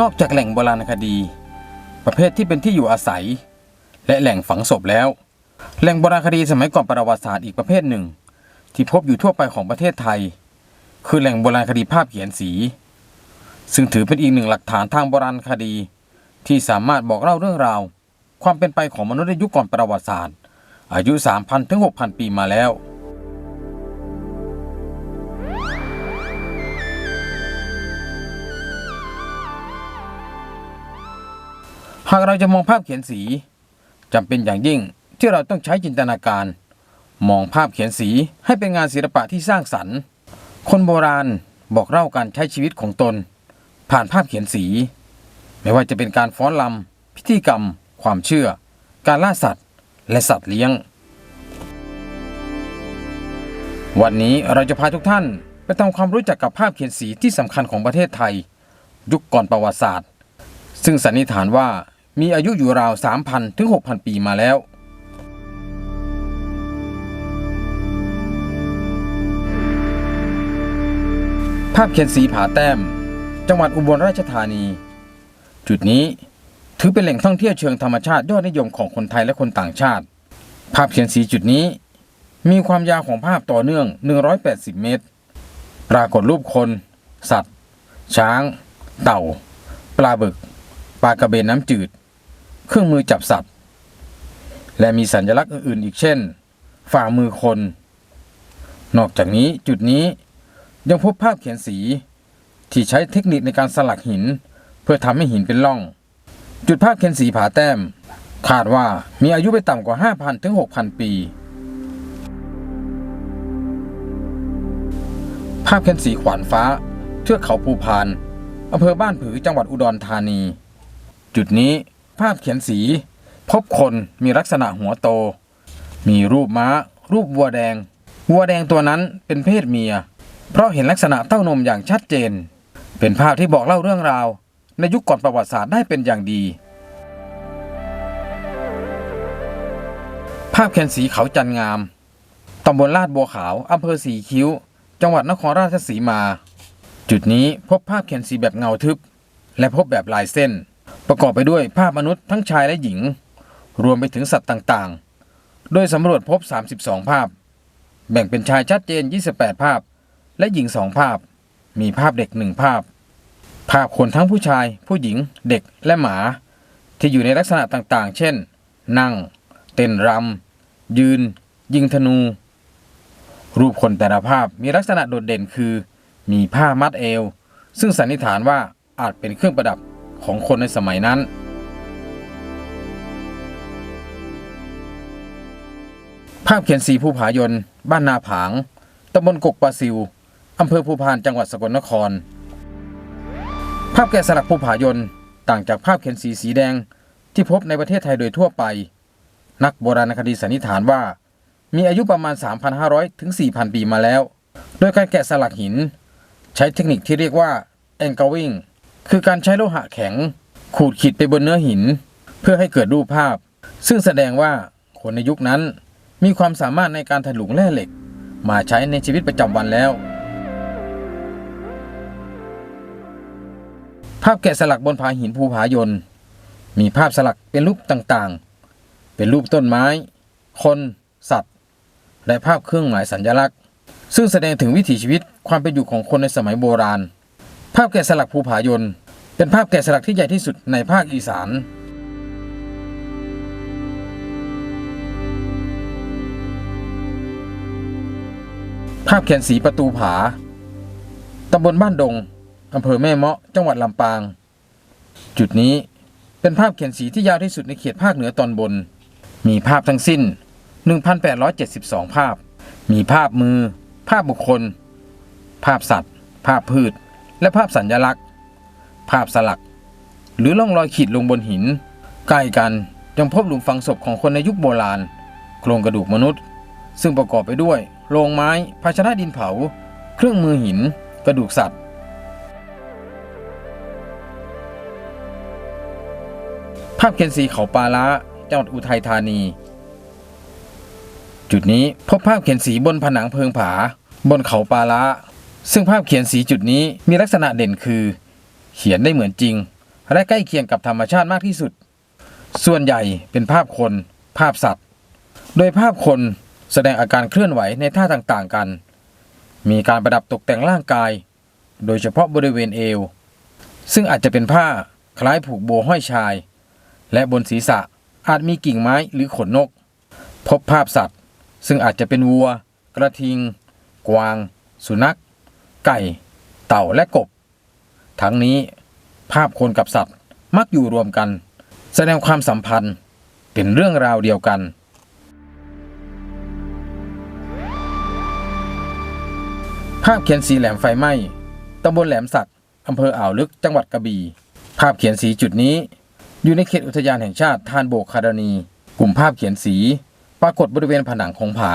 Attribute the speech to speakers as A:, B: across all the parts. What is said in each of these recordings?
A: นอกจากแหล่งโบราณคดี ประเภทที่เป็นที่อยู่อาศัย และแหล่งฝังศพแล้ว แหล่งโบราณคดีสมัยก่อนประวัติศาสตร์อีกประเภทหนึ่ง ที่พบอยู่ทั่วไปของประเทศไทย คือแหล่งโบราณคดีภาพเขียนสี ซึ่งถือเป็นอีกหนึ่งหลักฐานทางโบราณคดี ที่สามารถบอกเล่าเรื่องราว ความเป็นไปของมนุษย์ในยุคก่อนประวัติศาสตร์ อายุ 3,000ถึง6,000 ปีมาแล้ว หากเราจะมองภาพเขียนสีจำเป็นอย่างยิ่งที่เราต้องใช้จินตนาการ มองภาพเขียนสีให้เป็นงานศิลปะที่สร้างสรรค์ คนโบราณบอกเล่าการใช้ชีวิตของตน ผ่านภาพเขียนสี ไม่ว่าจะเป็นการฟ้อนรำพิธีกรรม ความเชื่อ การล่าสัตว์ และสัตว์เลี้ยง วันนี้เราจะพาทุกท่านไปทำความรู้จักกับภาพเขียนสีที่สำคัญของประเทศไทย ยุคก่อนประวัติศาสตร์ ซึ่งสันนิษฐานว่า มีอายุอยู่ราว 3,000 ถึง 6,000 ปีมาแล้ว ภาพเขียนสีผาแต้ม จังหวัดอุบลราชธานี จุดนี้ถือเป็นแหล่งท่องเที่ยวเชิงธรรมชาติยอดนิยมของคนไทยและคนต่างชาติ ภาพเขียนสีจุดนี้ มีความยาวของภาพต่อเนื่อง 180 เมตร ปรากฏรูปคน สัตว์ ช้าง เต่า ปลาบึก ปลากระเบนน้ำจืด เครื่องมือจับสัตว์ และมีสัญลักษณ์อื่นๆอีกเช่น ฝ่ามือคน นอกจากนี้จุดนี้ยังพบภาพเขียนสี ที่ใช้เทคนิคในการสลักหิน เพื่อทำให้หินเป็นร่อง จุดภาพเขียนสีผาแต้ม คาดว่ามีอายุไปต่ำกว่า 5,000 ถึง 6,000 ปี ภาพเขียนสีขวานฟ้า เทือกเขาภูพานอำเภอบ้านผือจังหวัดอุดรธานี จุดนี้ ภาพเขียนสี พบคนมีลักษณะหัวโต มีรูปม้า รูปวัวแดง วัวแดงตัวนั้นเป็นเพศเมีย เพราะเห็นลักษณะเต้านมอย่างชัดเจน เป็นภาพที่บอกเล่าเรื่องราว ในยุคก่อนประวัติศาสตร์ได้เป็นอย่างดี ภาพเขียนสีเขาจันงามตำบลลาดบัวขาวอำเภอสีคิ้ว จังหวัดนครราชสีมา จุดนี้พบภาพเขียนสีแบบเงาทึบ และพบแบบลายเส้น ประกอบไปด้วยภาพมนุษย์ทั้งชายและหญิง รวมไปถึงสัตว์ต่างๆ โดยสำรวจพบ 32 ภาพ แบ่งเป็นชายชัดเจน 28 ภาพ และหญิง 2 ภาพ มีภาพเด็กหนึ่งภาพ ภาพคนทั้งผู้ชาย ผู้หญิง เด็กและหมา ที่อยู่ในลักษณะต่างๆ เช่น นั่ง เต้นรำ ยืน ยิงธนู รูปคนแต่ละภาพมีลักษณะโดดเด่นคือ มีผ้ามัดเอว ซึ่งสันนิษฐานว่าอาจเป็นเครื่องประดับ ของคนในสมัยนั้น ภาพเขียนสีภูผายน บ้านนาผาง ตำบลกกปลาซิว อำเภอภูพานจังหวัดสกลนคร ภาพแกะสลักภูผายน ต่างจากภาพเขียนสีสีแดงที่พบในประเทศไทยโดยทั่วไป นักโบราณคดีสันนิษฐานว่า มีอายุประมาณ 3,500 ถึง 4,000 ปีมาแล้ว โดยการแกะสลักหิน ใช้เทคนิคที่เรียกว่า engraving คือการใช้โลหะแข็ง ขูดขีดไปบนเนื้อหิน เพื่อให้เกิดรูปภาพ ซึ่งแสดงว่าคนในยุคนั้น มีความสามารถในการถลุงแร่เหล็ก มาใช้ในชีวิตประจำวันแล้ว ภาพแกะสลักบนผาหินภูผายน มีภาพสลักเป็นรูปต่างๆ เป็นรูปต้นไม้ คน สัตว์ และภาพเครื่องหมายสัญลักษณ์ ซึ่งแสดงถึงวิถีชีวิตความเป็นอยู่ของคนในสมัยโบราณ ภาพแกะสลักภูผายน เป็นภาพแกะสลักที่ใหญ่ที่สุดในภาคอีสานภาพเขียนสีประตูผา ตำบลบ้านดง อำเภอแม่เมาะ จังหวัดลำปาง จุดนี้เป็นภาพเขียนสีที่ยาวที่สุดในเขตภาคเหนือตอนบน มีภาพทั้งสิ้น 1,872 ภาพ มีภาพมือ ภาพบุคคล ภาพสัตว์ ภาพพืช และภาพสัญญลักษณ์ ภาพสลัก หรือร่องรอยขีดลงบนหิน ใกล้กันยังพบหลุมฝังศพของคนในยุคโบราณ โครงกระดูกมนุษย์ ซึ่งประกอบไปด้วยโลงไม้ ภาชนะดินเผา เครื่องมือหิน กระดูกสัตว์ภาพเขียนสีเขาปาล้าจังหวัดอุทัยธานี จุดนี้พบภาพเขียนสีบนผนังเพิงผา บนเขาปาล้า ซึ่งภาพเขียนสีจุดนี้มีลักษณะเด่นคือ เขียนได้เหมือนจริง และใกล้เคียงกับธรรมชาติมากที่สุด ส่วนใหญ่เป็นภาพคน ภาพสัตว์ โดยภาพคนแสดงอาการเคลื่อนไหวในท่าต่างๆกัน มีการประดับตกแต่งร่างกาย โดยเฉพาะบริเวณเอว ซึ่งอาจจะเป็นผ้าคล้ายผูกโบห้อยชาย และบนศีรษะอาจมีกิ่งไม้หรือขนนก พบภาพสัตว์ ซึ่งอาจจะเป็นวัว กระทิง กวาง สุนัข ไก่ เต่าและกบ ทั้งนี้ภาพคนกับสัตว์มักอยู่รวมกัน แสดงความสัมพันธ์เป็นเรื่องราวเดียวกัน ภาพเขียนสีแหลมไฟไหม้ตำบลแหลมสักอำเภออ่าวลึกจังหวัดกระบี่ ภาพเขียนสีจุดนี้ อยู่ในเขตอุทยานแห่งชาติทานโบกคาดานีกลุ่มภาพเขียนสีปรากฏบริเวณผนังของผา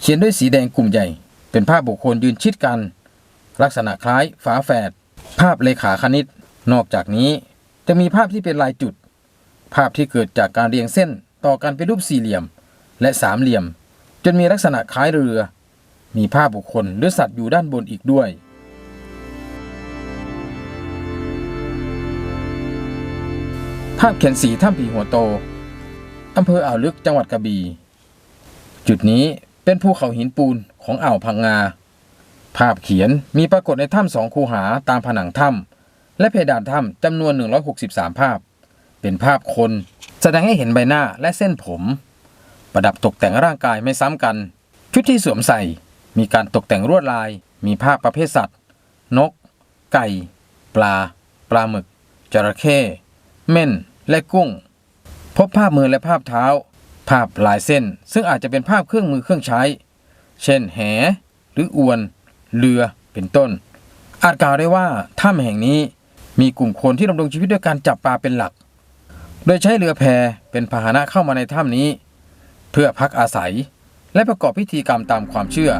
A: เขียนด้วยสีแดงกลุ่มใหญ่ เป็นภาพบุคคลยืนชิดกัน ลักษณะคล้ายฝาแฝด ภาพเลขาคณิต นอกจากนี้จะมีภาพที่เป็นลายจุด ภาพที่เกิดจากการเรียงเส้นต่อกันเป็นรูปสี่เหลี่ยม และสามเหลี่ยม จนมีลักษณะคล้ายเรือ มีภาพบุคคลหรือสัตว์อยู่ด้านบนอีกด้วยภาพเขียนสีถ้ำผีหัวโต อำเภออ่าวลึกจังหวัดกระบี่ จุดนี้เป็นภูเขาหินปูนของอ่าวพังงา ภาพเขียนมีปรากฏในถ้ำสองคูหาตามผนังถ้ำและเพดานถ้ำจำนวน 163 ภาพ เป็นภาพคน แสดงให้เห็นใบหน้าและเส้นผม ประดับตกแต่งร่างกายไม่ซ้ำกัน ชุดที่สวมใส่ มีการตกแต่งลวดลาย มีภาพประเภทสัตว์ นก ไก่ ปลา ปลาหมึก จระเข้เม่น และกุ้ง พบภาพมือและภาพเท้า ภาพลายเส้น ซึ่งอาจจะเป็นภาพเครื่องมือเครื่องใช้ เช่น แห หรืออวน เรือเป็นต้น อาจกล่าวได้ว่าถ้ำแห่งนี้มีกลุ่มคนที่ดำรงชีวิตด้วยการจับปลาเป็นหลัก โดยใช้เรือแพเป็นพาหนะเข้ามาในถ้ำนี้ เพื่อพักอาศัยและประกอบพิธีกรรมตามความเชื่อ